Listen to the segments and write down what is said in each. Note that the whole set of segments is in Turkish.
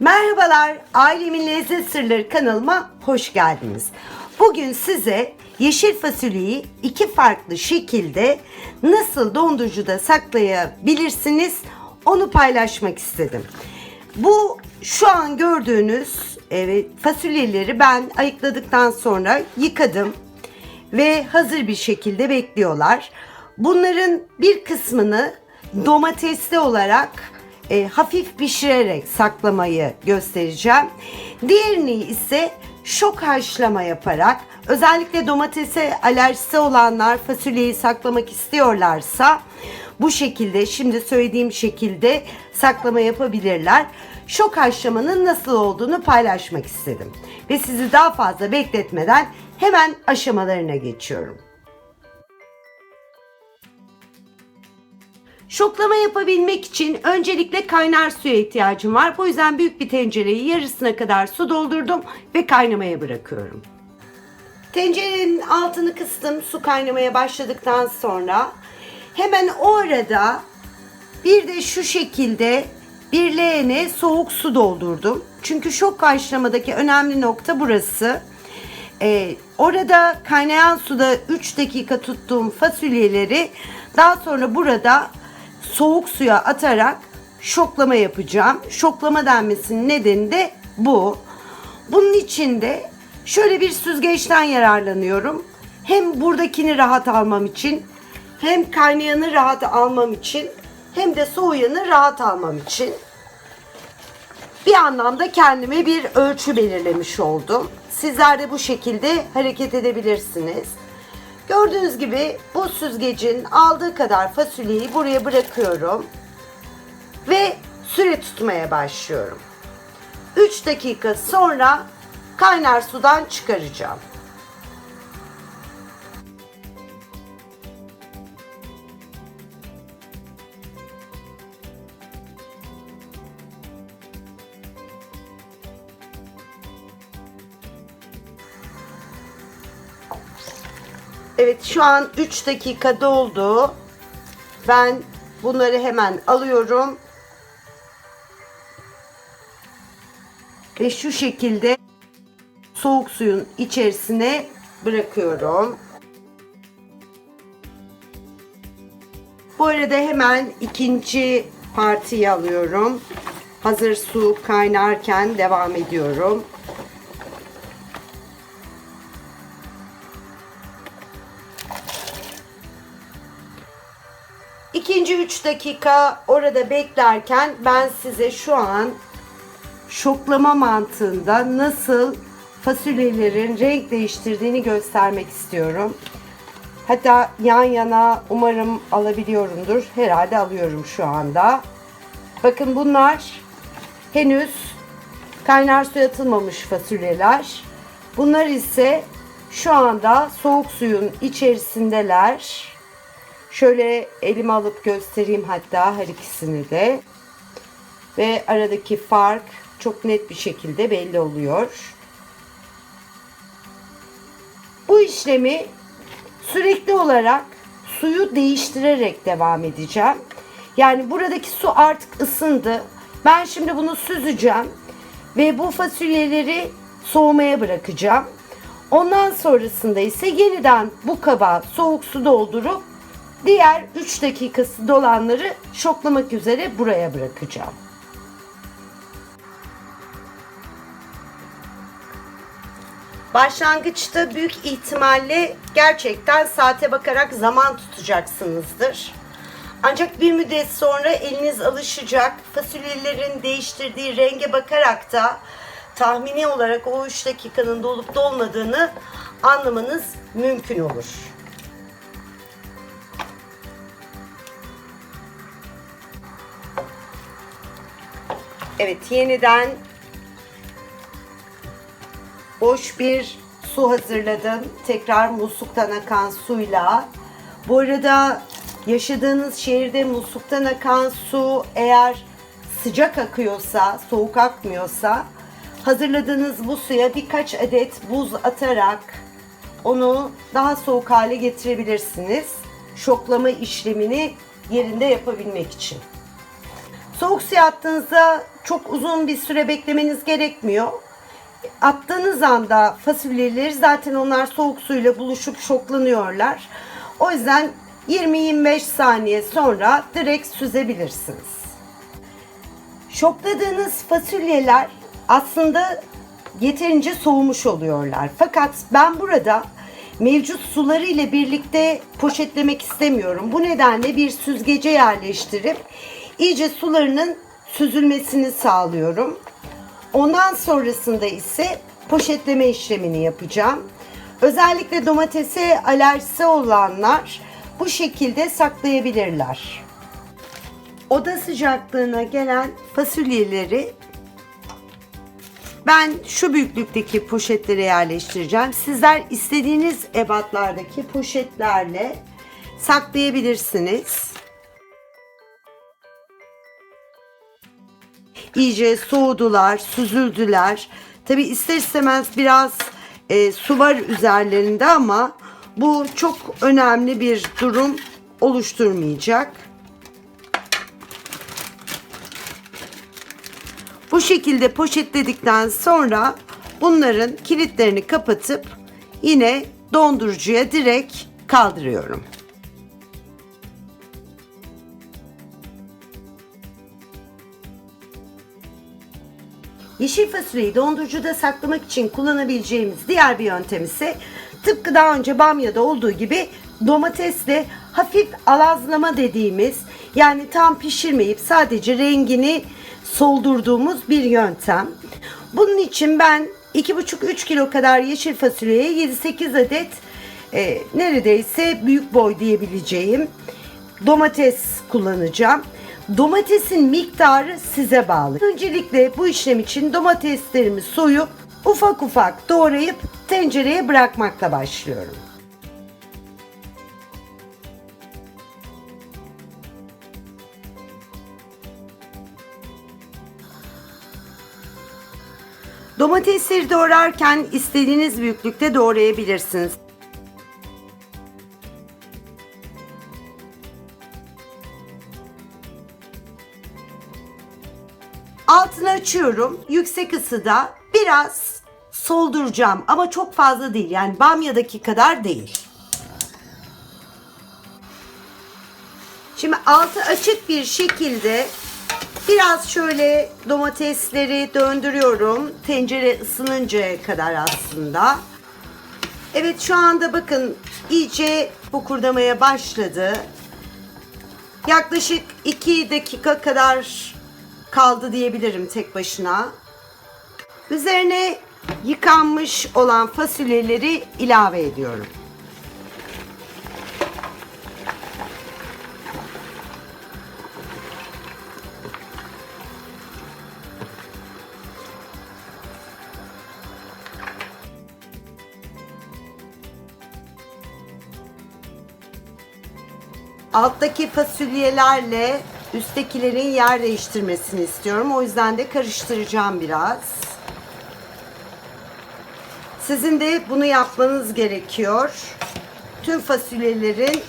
Merhabalar, Ailemin Lezzet Sırları kanalıma hoş geldiniz. Bugün size yeşil fasulyeyi iki farklı şekilde nasıl dondurucuda saklayabilirsiniz onu paylaşmak istedim. Bu şu an gördüğünüz evet, fasulyeleri ben ayıkladıktan sonra yıkadım ve hazır bir şekilde bekliyorlar. Bunların bir kısmını domatesli olarak e, hafif pişirerek saklamayı göstereceğim. Diğerini ise şok haşlama yaparak özellikle domatese alerjisi olanlar fasulyeyi saklamak istiyorlarsa bu şekilde şimdi söylediğim şekilde saklama yapabilirler. Şok haşlamanın nasıl olduğunu paylaşmak istedim. Ve sizi daha fazla bekletmeden hemen aşamalarına geçiyorum. Şoklama yapabilmek için öncelikle kaynar suya ihtiyacım var. Bu yüzden büyük bir tencereyi yarısına kadar su doldurdum ve kaynamaya bırakıyorum. Tencerenin altını kıstım su kaynamaya başladıktan sonra hemen o arada bir de şu şekilde bir leğene soğuk su doldurdum. Çünkü şok haşlamadaki önemli nokta burası. Ee, orada kaynayan suda 3 dakika tuttuğum fasulyeleri daha sonra burada soğuk suya atarak şoklama yapacağım. Şoklama denmesinin nedeni de bu. Bunun için de şöyle bir süzgeçten yararlanıyorum. Hem buradakini rahat almam için hem kaynayanı rahat almam için hem de soğuyanı rahat almam için bir anlamda kendime bir ölçü belirlemiş oldum. Sizler de bu şekilde hareket edebilirsiniz. Gördüğünüz gibi bu süzgecin aldığı kadar fasulyeyi buraya bırakıyorum. Ve süre tutmaya başlıyorum. 3 dakika sonra kaynar sudan çıkaracağım. Şu an 3 dakika doldu. Ben bunları hemen alıyorum. Ve şu şekilde soğuk suyun içerisine bırakıyorum. Bu arada hemen ikinci partiyi alıyorum. Hazır su kaynarken devam ediyorum. İkinci 3 dakika orada beklerken ben size şu an şoklama mantığında nasıl fasulyelerin renk değiştirdiğini göstermek istiyorum. Hatta yan yana umarım alabiliyorumdur. Herhalde alıyorum şu anda. Bakın bunlar henüz kaynar suya atılmamış fasulyeler. Bunlar ise şu anda soğuk suyun içerisindeler. Şöyle elime alıp göstereyim hatta her ikisini de. Ve aradaki fark çok net bir şekilde belli oluyor. Bu işlemi sürekli olarak suyu değiştirerek devam edeceğim. Yani buradaki su artık ısındı. Ben şimdi bunu süzeceğim ve bu fasulyeleri soğumaya bırakacağım. Ondan sonrasında ise yeniden bu kaba soğuk su doldurup diğer 3 dakikası dolanları şoklamak üzere buraya bırakacağım. Başlangıçta büyük ihtimalle gerçekten saate bakarak zaman tutacaksınızdır. Ancak bir müddet sonra eliniz alışacak. Fasulyelerin değiştirdiği renge bakarak da tahmini olarak o 3 dakikanın dolup dolmadığını anlamanız mümkün olur. Evet yeniden boş bir su hazırladım. Tekrar musluktan akan suyla. Bu arada yaşadığınız şehirde musluktan akan su eğer sıcak akıyorsa, soğuk akmıyorsa hazırladığınız bu suya birkaç adet buz atarak onu daha soğuk hale getirebilirsiniz. Şoklama işlemini yerinde yapabilmek için. Soğuk suya attığınızda çok uzun bir süre beklemeniz gerekmiyor. Attığınız anda fasulyeleri zaten onlar soğuk suyla buluşup şoklanıyorlar. O yüzden 20-25 saniye sonra direkt süzebilirsiniz. Şokladığınız fasulyeler aslında yeterince soğumuş oluyorlar. Fakat ben burada mevcut suları ile birlikte poşetlemek istemiyorum. Bu nedenle bir süzgece yerleştirip iyice sularının süzülmesini sağlıyorum. Ondan sonrasında ise poşetleme işlemini yapacağım. Özellikle domatese alerjisi olanlar bu şekilde saklayabilirler. Oda sıcaklığına gelen fasulyeleri ben şu büyüklükteki poşetlere yerleştireceğim. Sizler istediğiniz ebatlardaki poşetlerle saklayabilirsiniz. İyice soğudular, süzüldüler. Tabi ister istemez biraz e, su var üzerlerinde ama bu çok önemli bir durum oluşturmayacak. Bu şekilde poşetledikten sonra bunların kilitlerini kapatıp yine dondurucuya direkt kaldırıyorum. Yeşil fasulyeyi dondurucuda saklamak için kullanabileceğimiz diğer bir yöntem ise tıpkı daha önce bamyada olduğu gibi domatesle hafif alazlama dediğimiz yani tam pişirmeyip sadece rengini soldurduğumuz bir yöntem. Bunun için ben 2,5-3 kilo kadar yeşil fasulyeye 7-8 adet e, neredeyse büyük boy diyebileceğim domates kullanacağım. Domatesin miktarı size bağlı. Öncelikle bu işlem için domateslerimi soyup ufak ufak doğrayıp tencereye bırakmakla başlıyorum. Domatesleri doğrarken istediğiniz büyüklükte doğrayabilirsiniz. Açıyorum. Yüksek ısıda biraz solduracağım ama çok fazla değil. Yani bamyadaki kadar değil. Şimdi altı açık bir şekilde biraz şöyle domatesleri döndürüyorum. Tencere ısınıncaya kadar aslında. Evet şu anda bakın iyice bokurdamaya başladı. Yaklaşık 2 dakika kadar kaldı diyebilirim tek başına. Üzerine yıkanmış olan fasulyeleri ilave ediyorum. Alttaki fasulyelerle üsttekilerin yer değiştirmesini istiyorum. O yüzden de karıştıracağım biraz. Sizin de bunu yapmanız gerekiyor. Tüm fasulyelerin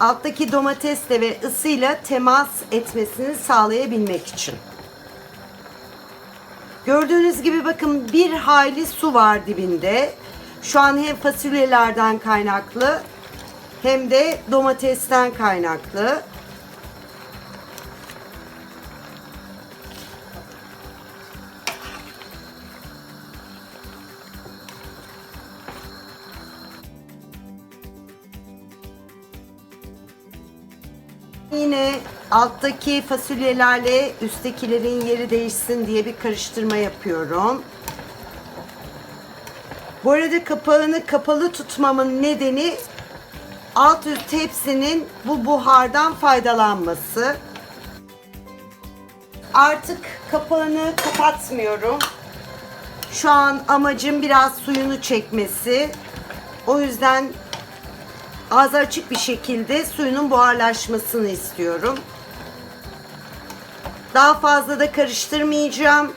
alttaki domatesle ve ısıyla temas etmesini sağlayabilmek için. Gördüğünüz gibi bakın bir hayli su var dibinde. Şu an hem fasulyelerden kaynaklı hem de domatesten kaynaklı. Alttaki fasulyelerle üsttekilerin yeri değişsin diye bir karıştırma yapıyorum. Bu arada kapağını kapalı tutmamın nedeni alt üst tepsinin bu buhardan faydalanması. Artık kapağını kapatmıyorum. Şu an amacım biraz suyunu çekmesi. O yüzden ağzı açık bir şekilde suyunun buharlaşmasını istiyorum. Daha fazla da karıştırmayacağım.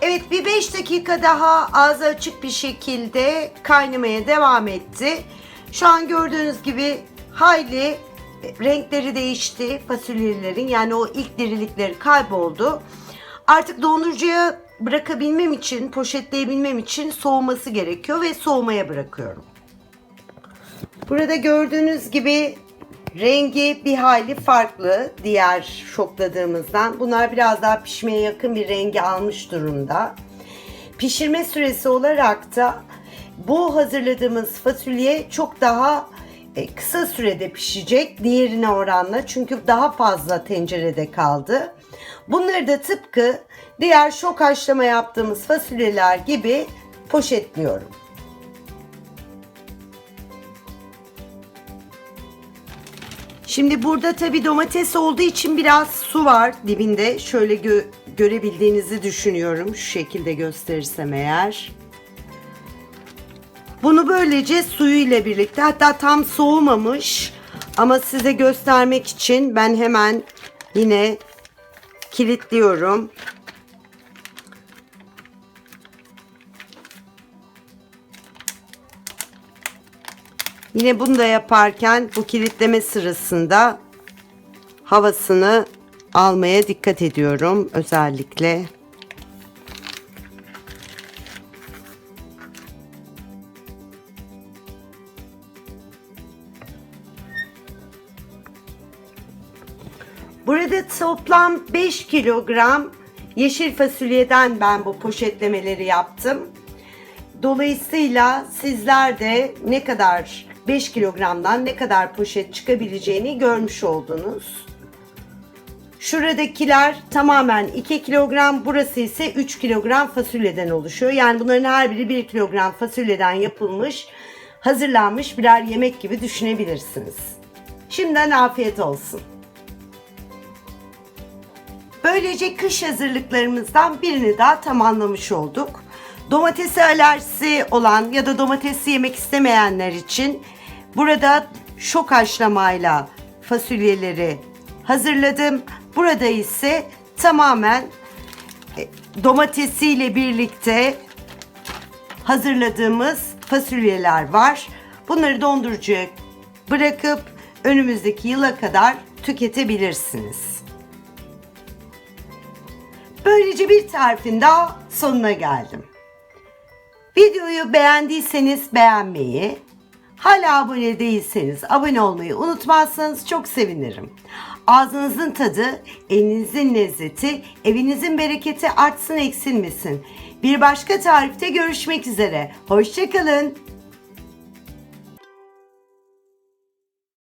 Evet bir 5 dakika daha ağzı açık bir şekilde kaynamaya devam etti. Şu an gördüğünüz gibi hayli renkleri değişti fasulyelerin yani o ilk dirilikleri kayboldu. Artık dondurucuya bırakabilmem için, poşetleyebilmem için soğuması gerekiyor ve soğumaya bırakıyorum. Burada gördüğünüz gibi rengi bir hayli farklı diğer şokladığımızdan. Bunlar biraz daha pişmeye yakın bir rengi almış durumda. Pişirme süresi olarak da bu hazırladığımız fasulye çok daha e, kısa sürede pişecek diğerine oranla çünkü daha fazla tencerede kaldı. Bunları da tıpkı diğer şok haşlama yaptığımız fasulyeler gibi poşetliyorum. Şimdi burada tabi domates olduğu için biraz su var dibinde. Şöyle gö- görebildiğinizi düşünüyorum. Şu şekilde gösterirsem eğer. Bunu böylece suyu ile birlikte hatta tam soğumamış ama size göstermek için ben hemen yine kilitliyorum. Yine bunu da yaparken bu kilitleme sırasında havasını almaya dikkat ediyorum özellikle. Burada toplam 5 kilogram yeşil fasulyeden ben bu poşetlemeleri yaptım. Dolayısıyla sizler de ne kadar 5 kilogramdan ne kadar poşet çıkabileceğini görmüş oldunuz. Şuradakiler tamamen 2 kilogram, burası ise 3 kilogram fasulyeden oluşuyor. Yani bunların her biri 1 kilogram fasulyeden yapılmış, hazırlanmış birer yemek gibi düşünebilirsiniz. Şimdiden afiyet olsun. Böylece kış hazırlıklarımızdan birini daha tamamlamış olduk. Domatesi alerjisi olan ya da domatesi yemek istemeyenler için burada şok haşlamayla fasulyeleri hazırladım. Burada ise tamamen e, domatesiyle birlikte hazırladığımız fasulyeler var. Bunları dondurucuya bırakıp önümüzdeki yıla kadar tüketebilirsiniz. Böylece bir tarifin daha sonuna geldim. Videoyu beğendiyseniz beğenmeyi, hala abone değilseniz abone olmayı unutmazsanız çok sevinirim. Ağzınızın tadı, elinizin lezzeti, evinizin bereketi artsın eksilmesin. Bir başka tarifte görüşmek üzere. Hoşçakalın.